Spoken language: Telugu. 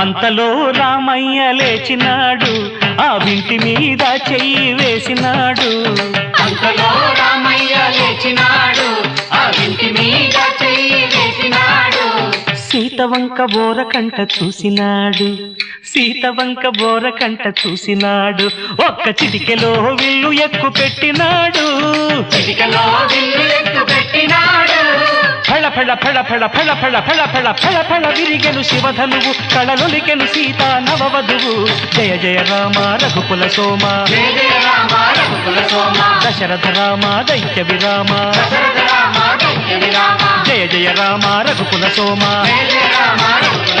అంతలో రామయ్య లేచినాడు ఆ వింటి మీద చెయ్యి వేసినాడు. అంతలో సీతవంక బోరకంట చూసినాడు సీతవంక బోరకంట చూసినాడు ఒక్క చిటికెలో విల్లు ఎక్కు పెట్టినాడు చిటికలో విల్లు ఎత్తు పెట్టినాడు ఫళ ఫళ ఫళ ఫళ ఫళ ఫళ ఫళ ఫళ ఫళ ఫళ విరిగెను శివధనువు కళలొలికెను సీత నవవధువు జయ జయ రామ రఘుకుల సోమ జయ జయ రామ రఘుకుల సోమ దశరథ రామ దైత్య విరామ జయ జయ రామ రఘుకుల సోమ. జయ జయ రామ